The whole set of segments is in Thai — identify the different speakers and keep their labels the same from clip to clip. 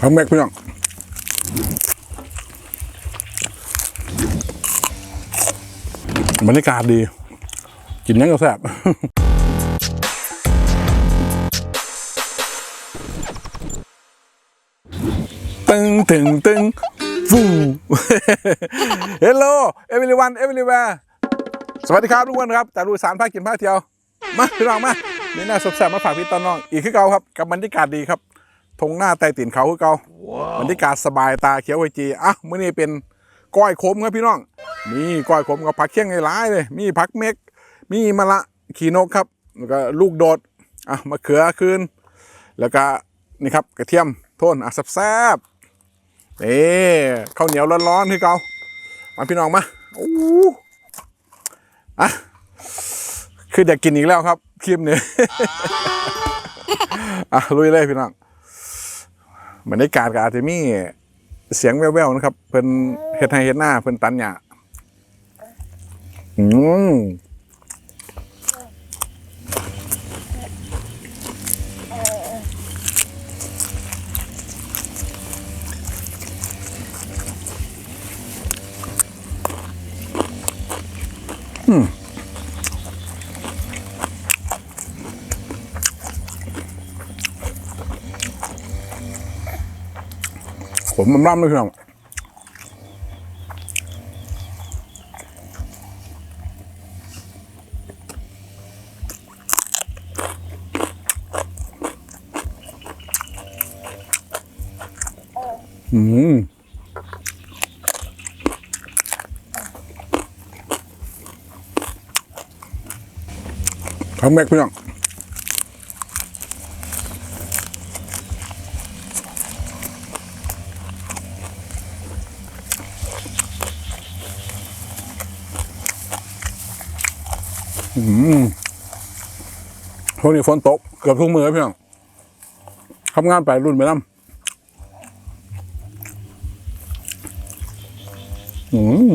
Speaker 1: ทำแม็กพี่น้องบรรยากาศดี กินยังก็แซ่บตึงตึงตึงฟูเฮลโลเอเวอร์วันเอเวอร์สวัสดีครับทุกคนครับแต่ดูสารพากินพาเที่ยว มาพี่น้องมานี่น่าสดแซ่บมาฝากพี่ตอนน้อง อีกคือเก่าครับกับบรรยากาศดีครับ ทงหน้าใต้ตีนเขาคือเก่าบรรยากาศสบายตาเขียวไวจีอะมื้อนี้เป็นก้อยขมครับพี่น้องนี่ก้อยขมกับผักเคี่ยงหลายๆเลย มีผักเม็ก มีมะละขีนกครับแล้วก็ลูกโดดอะมะเขือคืนแล้วก็นี่ครับกระเทียมโทนอะแซ่บๆนี่ข้าวเหนียวร้อนๆคือเก่ามาพี่น้องมาโอ้อะคืออยากกินอีกแล้วครับคลิปนี้อะลุยเลยพี่น้อง บรรยากาศก็อาจจะมีเสียงแว่วๆนะครับ เพิ่นเฮ็ดให้เฮ็ดหน้าเพิ่นตันหญ้าอืม ผมมันร่ำเลยพี่น้องอืมทำแม็กพี่น้อง ช่วงนี้ฝนตก เกือบทุกมือพี่น้องทำงานไปรุ่นไปน้ำอืม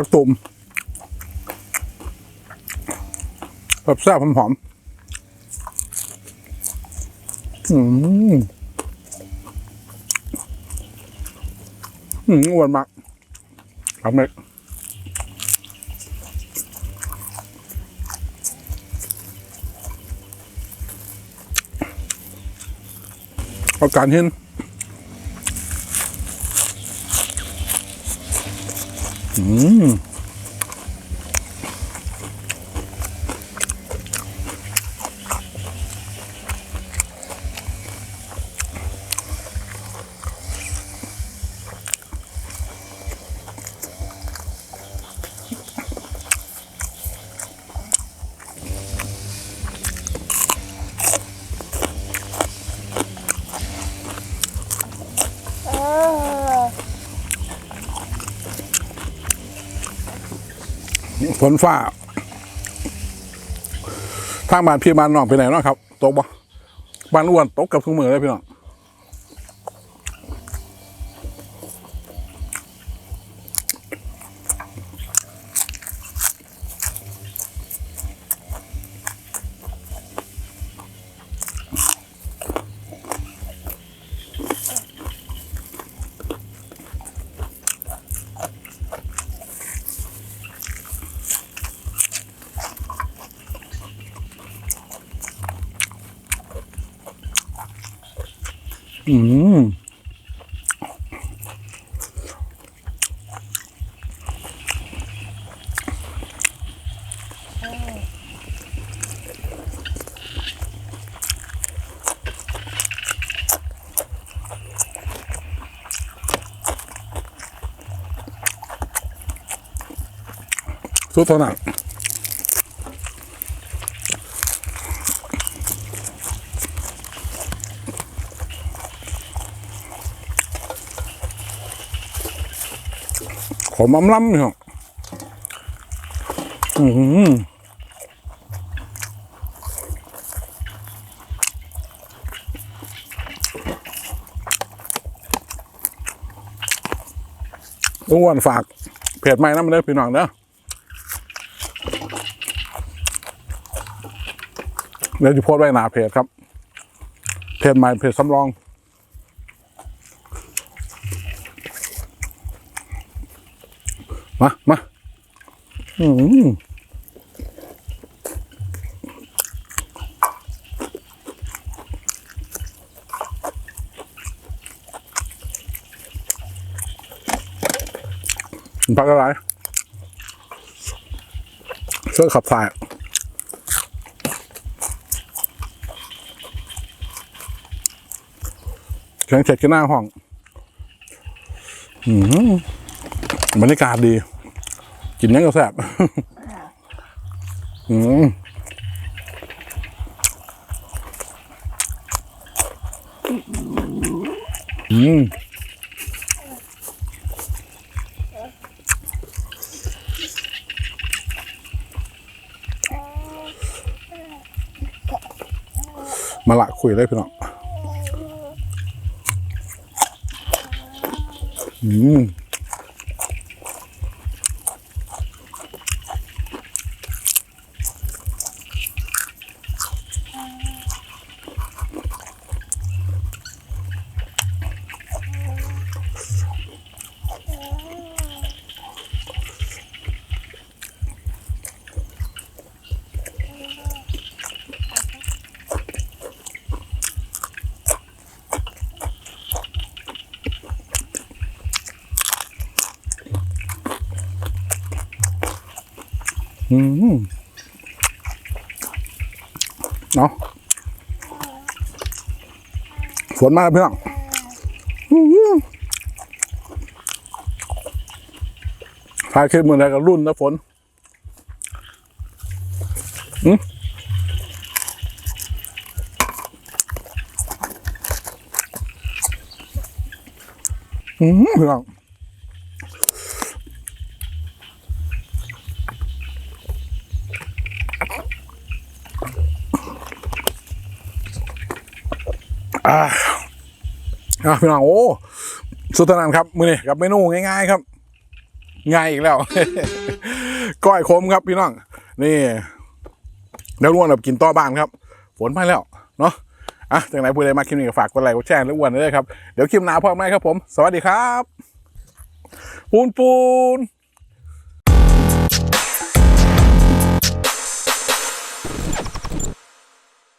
Speaker 1: ผักตุ่มแบบแซ่บหอมๆอืมอืมอ้วนมากทำเม็ดเอาการเห็น อื ฝนฟ้า ทางบ้านพี่บ้านน้องไปไหนเนาะครับ ตกบ่บ้านอ้วนตกกับทุกมือเลยพี่น้อง อืมสุดเท่านั้น ขมอำล้ำพี่น้องอืมลุงอ้วนฝากเพจใหม่นะมาเด้พี่น้องเด้อเดี๋ยวจะโพสต์ไว้หนาเพจครับ เพจใหม่เพจสำรอง มา มา อืมพักอะไรช่วยขับถ่ายแข็งเฉดกันหน้าห้อง อืมบรรยากาศดี กินยังก็แซ่บอืมอืมมาละคุยเลยพี่น้องอืม เนาะฝนมาแล้วเพื่อนอื้อหือพายขึ้นมือไหนกับรุ่นนะฝนอืมอืมเพื่อน อ่าพี่น้องโอ้สุดทนานครับมือนี่กับเมนูง่ายๆครับ ง่ายอีกแล้ว ก้อยขมครับพี่น้อง นี่เดี๋ยวร่วนแบบกินต่อบ้านครับ ฝนมาแล้ว เนาะอะจากไหนพูดอะไรมาคลิปนี้ก็ฝากกดไลค์กดแชร์และอ้วนด้วยครับ เดี๋ยวคลิปหน้าพอกันไหมครับผม สวัสดีครับ ปูนปูน